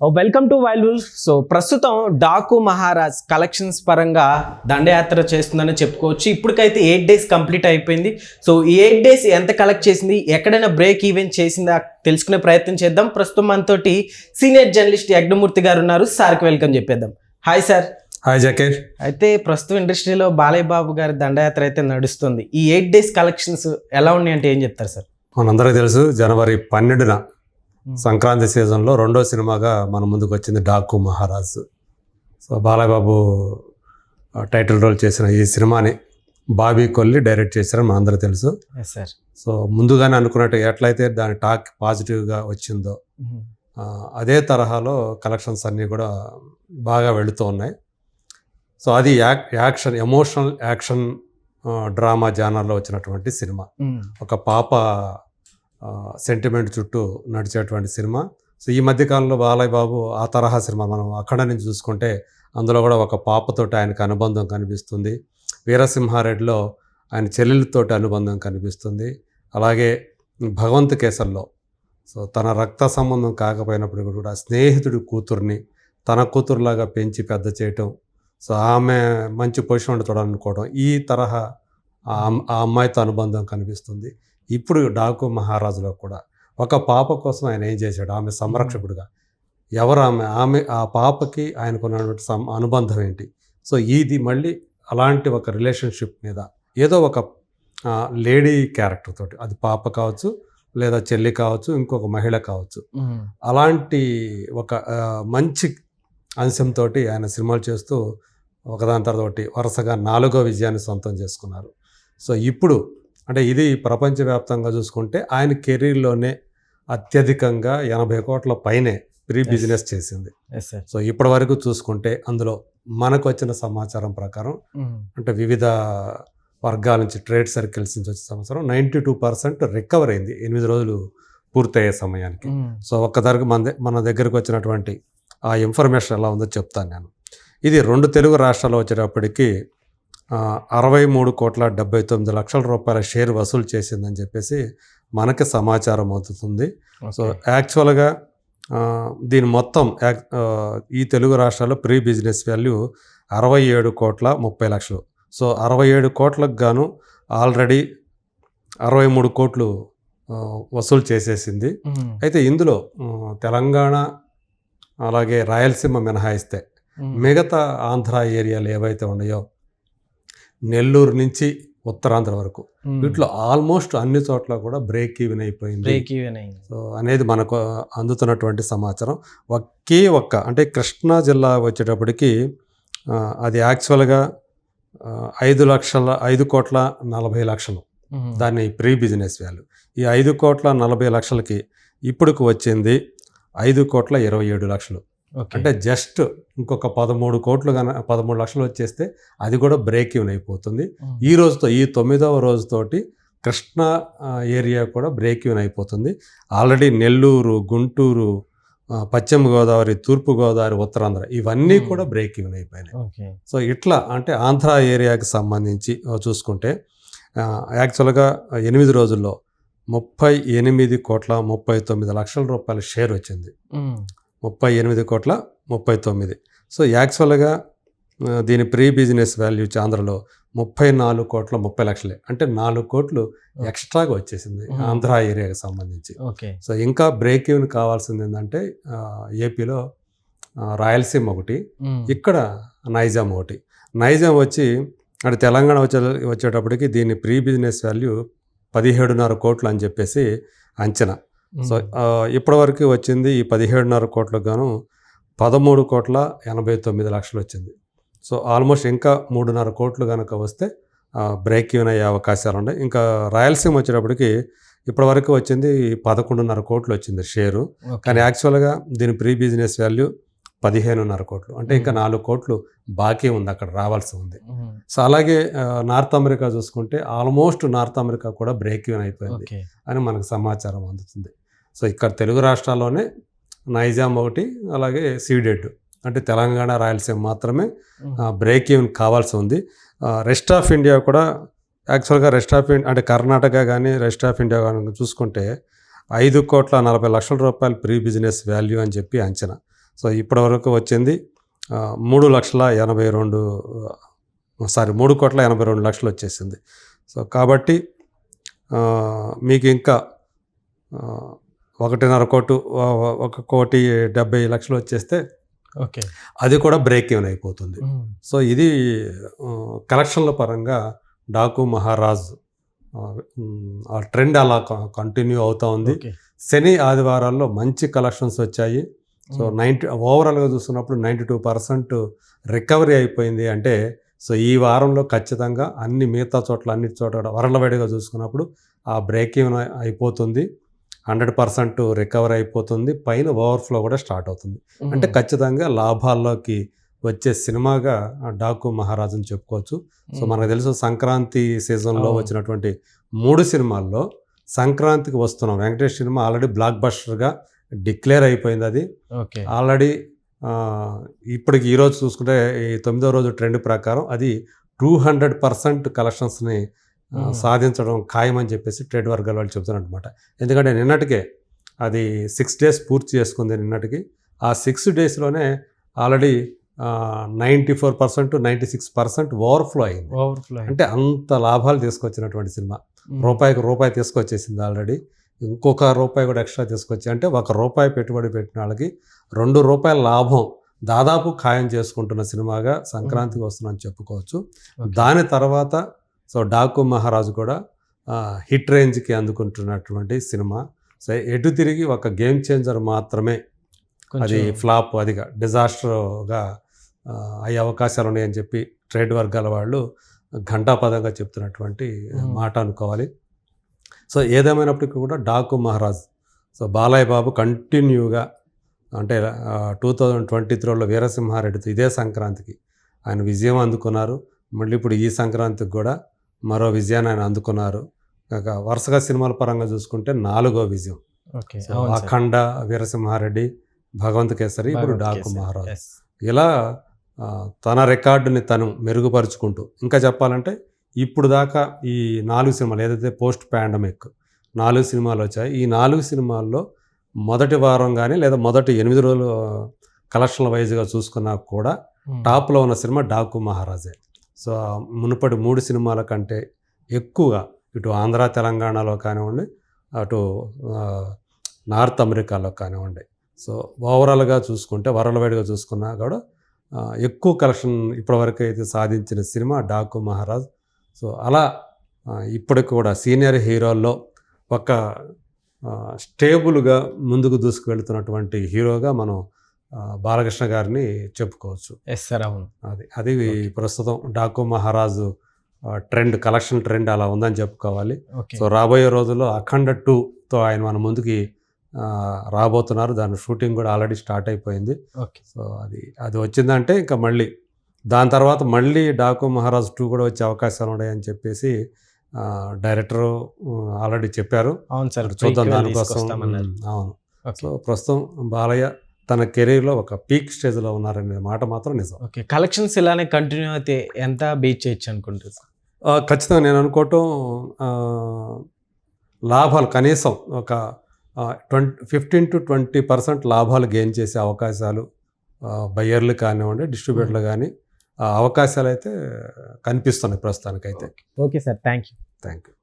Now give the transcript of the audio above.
Welcome to wild so ప్రస్తుతం Daaku Maharaaj collections పరంగా దండయాత్ర చేస్తుందని చెప్పుకోవచ్చు. ఇప్పటికైతే ఎయిట్ డేస్ కంప్లీట్ అయిపోయింది. సో ఈ ఎయిట్ డేస్ ఎంత కలెక్ట్ చేసింది? ఎక్కడైనా బ్రేక్ ఈవెంట్ చేసిందా? తెలుసుకునే ప్రయత్నం చేద్దాం. ప్రస్తుతం మనతోటి సీనియర్ జర్నలిస్ట్ యజ్ఞమూర్తి గారు ఉన్నారు. సార్కి వెల్కమ్ చెప్పేద్దాం. హాయ్ సార్ హాయ్ జకీర్ అయితే ప్రస్తుతం ఇండస్ట్రీలో బాలయ్య బాబు గారి దండయాత్ర అయితే నడుస్తుంది. ఈ ఎయిట్ డేస్ కలెక్షన్స్ ఎలా ఉన్నాయి అంటే ఏం చెప్తారు సార్ మనందరికీ తెలుసు జనవరి పన్నెండున సంక్రాంతి సీజన్లో రెండో సినిమాగా మన ముందుకు వచ్చింది డాకు మహారాజ్. సో బాలయ్య బాబు ఆ, టైటిల్ రోల్ చేసిన ఈ సినిమాని బాబీ కొల్లి డైరెక్ట్ చేశారని మనందరికీ తెలుసు. సార్ సో ముందుగానే అనుకున్నట్టు ఎట్లయితే దాని టాక్ పాజిటివ్గా వచ్చిందో ఆ, అదే తరహాలో కలెక్షన్స్ అన్నీ కూడా బాగా వెళుతూ ఉన్నాయి. సో అది ac action emotional action drama జానర్లో వచ్చినటువంటి సినిమా. ఒక పాప సెంటిమెంట్ చుట్టూ నడిచేటువంటి సినిమా. సో ఈ మధ్యకాలంలో బాలయ్య బాబు ఆ తరహా సినిమా మనం అక్కడ నుంచి చూసుకుంటే అందులో కూడా ఒక పాపతోటి ఆయనకు అనుబంధం కనిపిస్తుంది. వీరసింహారెడ్డిలో ఆయన చెల్లెలతోటి అనుబంధం కనిపిస్తుంది. అలాగే భగవంత్ కేసర్లో. సో తన రక్త సంబంధం కాకపోయినప్పుడు కూడా స్నేహితుడి కూతుర్ని తన కూతురులాగా పెంచి పెద్ద చేయటం. సో ఆమె మంచి పొజిషన్ చూడాలనుకోవడం ఈ తరహా ఆ అమ్- ఆ అమ్మాయితో అనుబంధం కనిపిస్తుంది. ఇప్పుడు డాకు మహారాజులో కూడా ఒక పాప కోసం ఆయన ఏం చేశాడు? ఆమె సంరక్షకుడిగా. ఎవరు ఆమె? ఆమె ఆ పాపకి ఆయనకున్నటువంటి సం అనుబంధం ఏంటి? సో ఇది మళ్ళీ అలాంటి ఒక రిలేషన్షిప్ మీద ఏదో ఒక లేడీ క్యారెక్టర్ తోటి. అది పాప కావచ్చు లేదా చెల్లి కావచ్చు ఇంకొక మహిళ కావచ్చు. అలాంటి ఒక మంచి అంశంతో ఆయన సినిమాలు చేస్తూ ఒకదాని తర్వాత వరుసగా నాలుగో విజయాన్ని సొంతం చేసుకున్నారు. సో ఇప్పుడు అంటే ఇది ప్రపంచవ్యాప్తంగా చూసుకుంటే ఆయన కెరీర్లోనే అత్యధికంగా ఎనభై కోట్ల పైనే ప్రీ. బిజినెస్ చేసింది. సో ఇప్పటి వరకు చూసుకుంటే అందులో మనకు వచ్చిన సమాచారం ప్రకారం అంటే వివిధ వర్గాల నుంచి ట్రేడ్ సర్కిల్స్ నుంచి వచ్చిన సమాచారం నైంటీ టూ పర్సెంట్ రికవర్ అయింది ఎనిమిది రోజులు పూర్తయ్యే సమయానికి. సో ఒక్కదానికి మన మన దగ్గరకు వచ్చినటువంటి ఆ ఇన్ఫర్మేషన్ ఎలా ఉందో చెప్తాను నేను. ఇది రెండు తెలుగు రాష్ట్రాలు వచ్చేటప్పటికి అరవై మూడు కోట్ల డెబ్బై తొమ్మిది లక్షల రూపాయల షేర్ వసూలు చేసిందని చెప్పేసి మనకి సమాచారం అవుతుంది. సో యాక్చువల్గా దీని మొత్తం ఈ తెలుగు రాష్ట్రాల్లో ప్రీ బిజినెస్ వాల్యూ అరవై ఏడు కోట్ల ముప్పై లక్షలు. సో అరవై ఏడు కోట్లకు గాను ఆల్రెడీ అరవై మూడు కోట్లు వసూలు చేసేసింది. అయితే ఇందులో తెలంగాణ అలాగే రాయలసీమ మినహాయిస్తే మిగతా ఆంధ్ర ఏరియాలు ఏవైతే ఉన్నాయో నెల్లూరు నుంచి ఉత్తరాంధ్ర వరకు. వీటిలో ఆల్మోస్ట్ అన్ని చోట్ల కూడా బ్రేక్ ఈవెన్ అయిపోయింది. బ్రేక్ ఈవెన్ అయింది. సో అనేది మనకు అందుతున్నటువంటి సమాచారం. ఒకే ఒక్క అంటే కృష్ణా జిల్లా వచ్చేటప్పటికి అది యాక్చువల్గా ఐదు లక్షల ఐదు కోట్ల నలభై లక్షలు. దాన్ని ప్రీ బిజినెస్ వాల్యూ ఈ ఐదు కోట్ల నలభై లక్షలకి ఇప్పుడుకు వచ్చింది ఐదు కోట్ల ఇరవై ఏడు లక్షలు. అంటే జస్ట్ ఇంకొక పదమూడు కోట్లు కన పదమూడు లక్షలు వచ్చేస్తే అది కూడా బ్రేక్ ఈవెన్ అయిపోతుంది. ఈ రోజుతో ఈ తొమ్మిదవ రోజుతోటి కృష్ణా ఏరియా కూడా బ్రేక్ ఈవెన్ అయిపోతుంది. ఆల్రెడీ నెల్లూరు గుంటూరు పశ్చిమ గోదావరి తూర్పు గోదావరి ఉత్తరాంధ్ర ఇవన్నీ. కూడా బ్రేక్ ఈవెన్ అయిపోయినాయి. సో ఇట్లా అంటే ఆంధ్ర ఏరియాకి సంబంధించి చూసుకుంటే యాక్చువల్గా ఎనిమిది రోజుల్లో ముప్పై ఎనిమిది కోట్ల ముప్పై తొమ్మిది లక్షల రూపాయల షేర్ వచ్చింది. ముప్పై ఎనిమిది కోట్ల ముప్పై తొమ్మిది. సో యాక్చువల్గా దీని ప్రీ బిజినెస్ వాల్యూ ఆంధ్రలో ముప్పై నాలుగు కోట్ల ముప్పై లక్షలే. అంటే నాలుగు కోట్లు ఎక్స్ట్రాగా వచ్చేసింది. ఆంధ్ర ఏరియాకి సంబంధించి. ఓకే. సో ఇంకా బ్రేక్ ఈవెన్ కావాల్సింది ఏంటంటే ఏపీలో రాయలసీమ ఒకటి ఇక్కడ నైజాం ఒకటి. నైజాం వచ్చి అటు తెలంగాణ వచ్చే వచ్చేటప్పటికి దీని ప్రీ బిజినెస్ వాల్యూ పదిహేడున్నర కోట్లు అని చెప్పేసి అంచనా. సో ఇప్పటివరకు వచ్చింది ఈ పదిహేడున్నర కోట్లకు గాను పదమూడు కోట్ల ఎనభై తొమ్మిది లక్షలు వచ్చింది. సో ఆల్మోస్ట్ ఇంకా మూడున్నర కోట్లు కనుక వస్తే బ్రేక్ ఈవెన్ అయ్యే అవకాశాలు ఉన్నాయి. ఇంకా రాయలసీమ వచ్చేటప్పటికి ఇప్పటివరకు వచ్చింది పదకొండున్నర కోట్లు వచ్చింది షేరు. కానీ యాక్చువల్గా దీని ప్రీ బిజినెస్ వాల్యూ పదిహేనున్నర కోట్లు. అంటే ఇంకా. నాలుగు కోట్లు బాకీ ఉంది అక్కడ రావాల్సి ఉంది. సో అలాగే నార్త్ అమెరికా చూసుకుంటే ఆల్మోస్ట్ నార్త్ అమెరికా కూడా బ్రేక్ ఈవెన్ అయిపోయింది అని మనకు సమాచారం అందుతుంది. సో ఇక్కడ తెలుగు రాష్ట్రాల్లోనే నైజాం ఒకటి అలాగే సీడెడ్ అంటే తెలంగాణ రాయలసీమ మాత్రమే బ్రేక్ ఈవెన్ కావాల్సి ఉంది. రెస్ట్ ఆఫ్ ఇండియా కూడా యాక్చువల్గా రెస్ట్ ఆఫ్ ఇండియా అంటే కర్ణాటక కానీ రెస్ట్ ఆఫ్ ఇండియా కానీ చూసుకుంటే ఐదు కోట్ల నలభై లక్షల రూపాయలు ప్రీ బిజినెస్ వాల్యూ అని చెప్పి అంచనా. సో ఇప్పటి వరకు వచ్చింది మూడు లక్షల ఎనభై రెండు సారీ మూడు కోట్ల ఎనభై రెండు లక్షలు వచ్చేసింది. సో కాబట్టి మీకు ఇంకా ఒకటిన్నర కోటు ఒక కోటి డెబ్బై లక్షలు వచ్చేస్తే ఓకే. అది కూడా బ్రేక్ ఈవెన్ అయిపోతుంది సో ఇది కలెక్షన్ల పరంగా డాకు మహారాజ్ ఆ, ట్రెండ్ అలా కంటిన్యూ అవుతా ఉంది. శని ఆదివారాల్లో మంచి కలెక్షన్స్ వచ్చాయి. సో నైంటీ ఓవరాల్గా చూస్తున్నప్పుడు నైంటీ టూ పర్సెంట్ రికవరీ అయిపోయింది అంటే సో ఈ వారంలో ఖచ్చితంగా అన్ని మిగతా చోట్ల అన్ని చోట్ల వరలవాడిగా చూసుకున్నప్పుడు ఆ బ్రేక్ ఈవెన్ అయిపోతుంది. హండ్రెడ్ పర్సెంట్ రికవర్ అయిపోతుంది పైన ఓవర్ఫ్లో కూడా స్టార్ట్ అవుతుంది. అంటే ఖచ్చితంగా లాభాల్లోకి వచ్చే సినిమాగా డాకు మహారాజుని చెప్పుకోవచ్చు. సో మనకు తెలుసు సంక్రాంతి సీజన్లో. వచ్చినటువంటి మూడు సినిమాల్లో సంక్రాంతికి వస్తున్నాం. వెంకటేష్ సినిమా ఆల్రెడీ బ్లాక్ బస్టర్గా డిక్లేర్ అయిపోయింది అది. ఓకే. ఆల్రెడీ ఇప్పటికి ఈరోజు చూసుకుంటే ఈ తొమ్మిదో రోజు ట్రెండ్ ప్రకారం అది టూ హండ్రెడ్ పర్సెంట్ కలెక్షన్స్ని. సాధించడం ఖాయమని చెప్పేసి ట్రేడ్ వర్గాల వాళ్ళు చెప్తున్నారు అనమాట ఎందుకంటే నిన్నటికే అది సిక్స్ డేస్ పూర్తి చేసుకుంది నిన్నటికి. ఆ సిక్స్ డేస్లోనే already ninety four percent ninety six percent overflow అయింది. ఓవర్ఫ్లో అంటే అంత లాభాలు తీసుకొచ్చినటువంటి సినిమా. రూపాయికి రూపాయి తీసుకొచ్చేసింది ఆల్రెడీ. ఇంకొక రూపాయి కూడా ఎక్స్ట్రా తీసుకొచ్చి అంటే ఒక రూపాయి పెట్టుబడి పెట్టిన వాళ్ళకి రెండు రూపాయల లాభం దాదాపు ఖాయం చేసుకుంటున్న సినిమాగా సంక్రాంతికి వస్తుందని చెప్పుకోవచ్చు. దాని తర్వాత సో డాకు మహారాజు కూడా హిట్ రేంజ్కి అందుకుంటున్నటువంటి సినిమా. సో ఎటు తిరిగి ఒక గేమ్ చేంజర్ మాత్రమే అది ఫ్లాప్ అదిగా డిజాస్టర్గా అయ్యే అవకాశాలు ఉన్నాయని చెప్పి ట్రేడ్ వర్గాల వాళ్ళు ఘంటాపదంగా చెప్తున్నటువంటి. మాట అనుకోవాలి. సో ఏదేమైనప్పటికీ కూడా డాకు మహారాజ్ సో బాలయ్య బాబు కంటిన్యూగా అంటే టూ థౌజండ్ ట్వంటీ త్రీలో వీరసింహారెడ్డితో ఇదే సంక్రాంతికి ఆయన విజయం అందుకున్నారు. మళ్ళీ ఇప్పుడు ఈ సంక్రాంతికి కూడా మరో విజయాన్ని ఆయన అందుకున్నారు. కాక వరుసగా సినిమాల పరంగా చూసుకుంటే నాలుగో విజయం. అఖండ వీరసింహారెడ్డి భగవంత్ కేసరి ఇప్పుడు డాకు మహారాజ్. ఇలా తన రికార్డుని తను మెరుగుపరుచుకుంటూ ఇంకా చెప్పాలంటే ఇప్పుడు దాకా ఈ నాలుగు సినిమాలు ఏదైతే పోస్ట్ పాండమిక్ నాలుగు సినిమాలు వచ్చాయి ఈ నాలుగు సినిమాల్లో మొదటి వారం కానీ లేదా మొదటి ఎనిమిది రోజులు కలెక్షన్ల వైజ్గా చూసుకున్నా కూడా టాప్లో ఉన్న సినిమా డాకు మహారాజే. సో మునుపటి మూడు సినిమాల కంటే ఎక్కువగా ఇటు ఆంధ్ర తెలంగాణలో కానివ్వండి అటు నార్త్ అమెరికాలో కానివ్వండి. సో ఓవరాల్గా చూసుకుంటే వరలవేడిగా చూసుకున్నా కూడా ఎక్కువ కలెక్షన్ ఇప్పటివరకు అయితే సాధించిన సినిమా డాకు మహారాజ్. సో అలా ఇప్పటికి కూడా సీనియర్ హీరోల్లో ఒక స్టేబుల్గా ముందుకు దూసుకువెళ్తున్నటువంటి హీరోగా మనం బాలకృష్ణ గారిని చెప్పుకోవచ్చు. ఎస్ సార్ అవును. అది అది ప్రస్తుతం డాకు మహారాజు ట్రెండ్ కలెక్షన్ ట్రెండ్ అలా ఉందని చెప్పుకోవాలి. సో రాబోయే రోజుల్లో అఖండ టూతో ఆయన మన ముందుకి రాబోతున్నారు. దాని షూటింగ్ కూడా ఆల్రెడీ స్టార్ట్ అయిపోయింది. సో అది అది వచ్చిందంటే ఇంకా మళ్ళీ దాని తర్వాత మళ్ళీ డాకు మహారాజ్ టూ కూడా వచ్చే అవకాశాలు ఉన్నాయని చెప్పేసి డైరెక్టర్ ఆల్రెడీ చెప్పారు. అవును సార్ చూద్దాం దానికోసం. అవును. సో ప్రస్తుతం బాలయ్య తన కెరీర్లో ఒక పీక్ స్టేజ్లో ఉన్నారనే మాట మాత్రం నిజం. ఓకే. కలెక్షన్స్ ఇలానే కంటిన్యూ అయితే ఎంత బీచ్ చేయొచ్చు ఆ, ఖచ్చితంగా నేను అనుకోవటం లాభాలు కనీసం ఒక twenty fifteen to twenty percent లాభాలు గెయిన్ చేసే అవకాశాలు బయ్యర్లు కానివ్వండి డిస్ట్రిబ్యూటర్లు కానీ అవకాశాలు అయితే కనిపిస్తున్నాయి ప్రస్తుతానికైతే. Okay. Sir. Thank you thank you